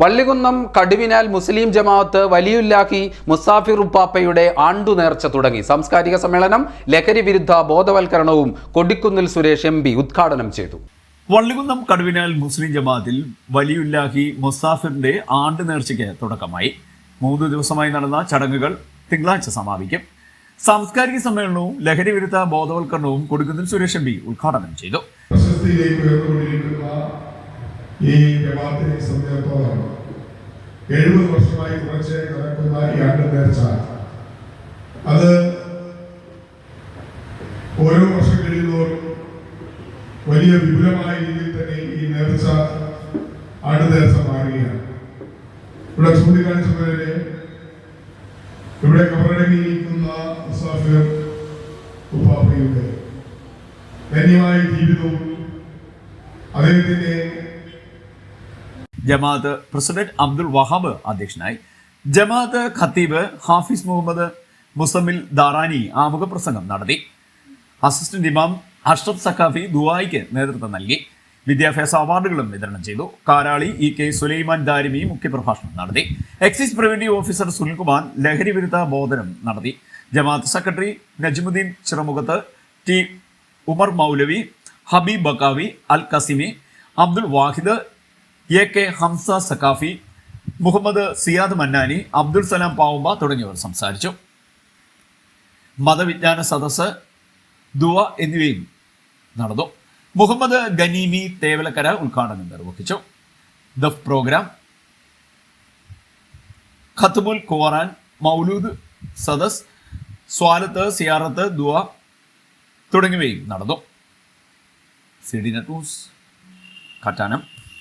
വള്ളികുന്നം കടുവിനാൽ മുസ്ലിം ജമാഅത്ത് വലിയുല്ലാഹി മുസാഫിർ ഉപ്പാപ്പയുടെ ആണ്ടു നേർച്ച തുടങ്ങി. സാംസ്കാരിക സമ്മേളനം ലഹരി വിരുദ്ധ ബോധവൽക്കരണവും കൊടിക്കുന്നിൽ സുരേഷ് എം ഉദ്ഘാടനം ചെയ്തു. വള്ളികുന്നം കടുവിനാൽ മുസ്ലിം ജമാഅത്തിൽ വലിയുല്ലാഹി മുസാഫിറിന്റെ ആണ്ട് നേർച്ചയ്ക്ക് തുടക്കമായി. മൂന്ന് ദിവസമായി നടന്ന ചടങ്ങുകൾ തിങ്കളാഴ്ച സമാപിക്കും. സാംസ്കാരിക സമ്മേളനവും ലഹരി വിരുദ്ധ ബോധവൽക്കരണവും കൊടുക്കുന്നിൽ സുരേഷ് എം പി ഉദ്ഘാടനം ചെയ്തു. ഈ ജമാഅത്തിനെ സംബന്ധിച്ചിടത്തോളം എഴുപത് വർഷമായി കുറച്ച് നടക്കുന്ന ഈ ആണ്ട് നേർച്ച. അത് ഓരോ വർഷം കഴിയുന്നതോറും വലിയ വിപുലമായ രീതിയിൽ തന്നെ ഈ നേർച്ച ആണ്ട് നേർച്ച മാറുകയാണ്. ഇവിടെ ചൂണ്ടിക്കാണിച്ചതുപോലെ ഇവിടെ കബറടങ്ങിയിരിക്കുന്ന മുസാഫിർ ഉപ്പാപ്പയുടെ ധന്യമായ ജീവിതവും അദ്ദേഹത്തിന്റെ ജമാഅത്ത് പ്രസിഡന്റ് അബ്ദുൾ വഹാബ് അധ്യക്ഷനായി. ജമാഅത്ത് ഖത്തീബ് ഹാഫിസ് മുഹമ്മദ് മുസമ്മിൽ ദാറാനി ആമുഖ പ്രസംഗം നടത്തി. അസിസ്റ്റന്റ് ഇമാം അഷ്റഫ് സഖാഫി ദുബായിക്ക് നേതൃത്വം നൽകി. വിദ്യാഭ്യാസ അവാർഡുകളും വിതരണം ചെയ്തു. കാരാളി ഇ കെ സുലൈമാൻ ദാരിമി മുഖ്യപ്രഭാഷണം നടത്തി. എക്സൈസ് പ്രിവന്റീവ് ഓഫീസർ സുനിൽകുമാർ ലഹരി വിരുദ്ധ ബോധനം നടത്തി. ജമാഅത്ത് secretary Najmuddeen Chiramukhath T Umar Moulavi Habeeb Baqavi Al Qasimi Abdul Wahid A K Hamza Saqafi Muhammad Siyad Mannani Abdul Salam Pavumpa തുടങ്ങിയവർ സംസാരിച്ചു. മതവിജ്ഞാന സദസ് ദുവ എന്നിവയും നടന്നു. മുഹമ്മദ് ഗനീമി തേവലക്കര ഉദ്ഘാടനം നിർവഹിച്ചു. ദഫ് പ്രോഗ്രാം ഖത്തുമുൽ ഖുറാൻ മൗലൂദ് സദസ് സ്വാലത്ത് സിയാറത്ത് ദുവ തുടങ്ങിയവയും നടന്നു. C D net news Kattanam.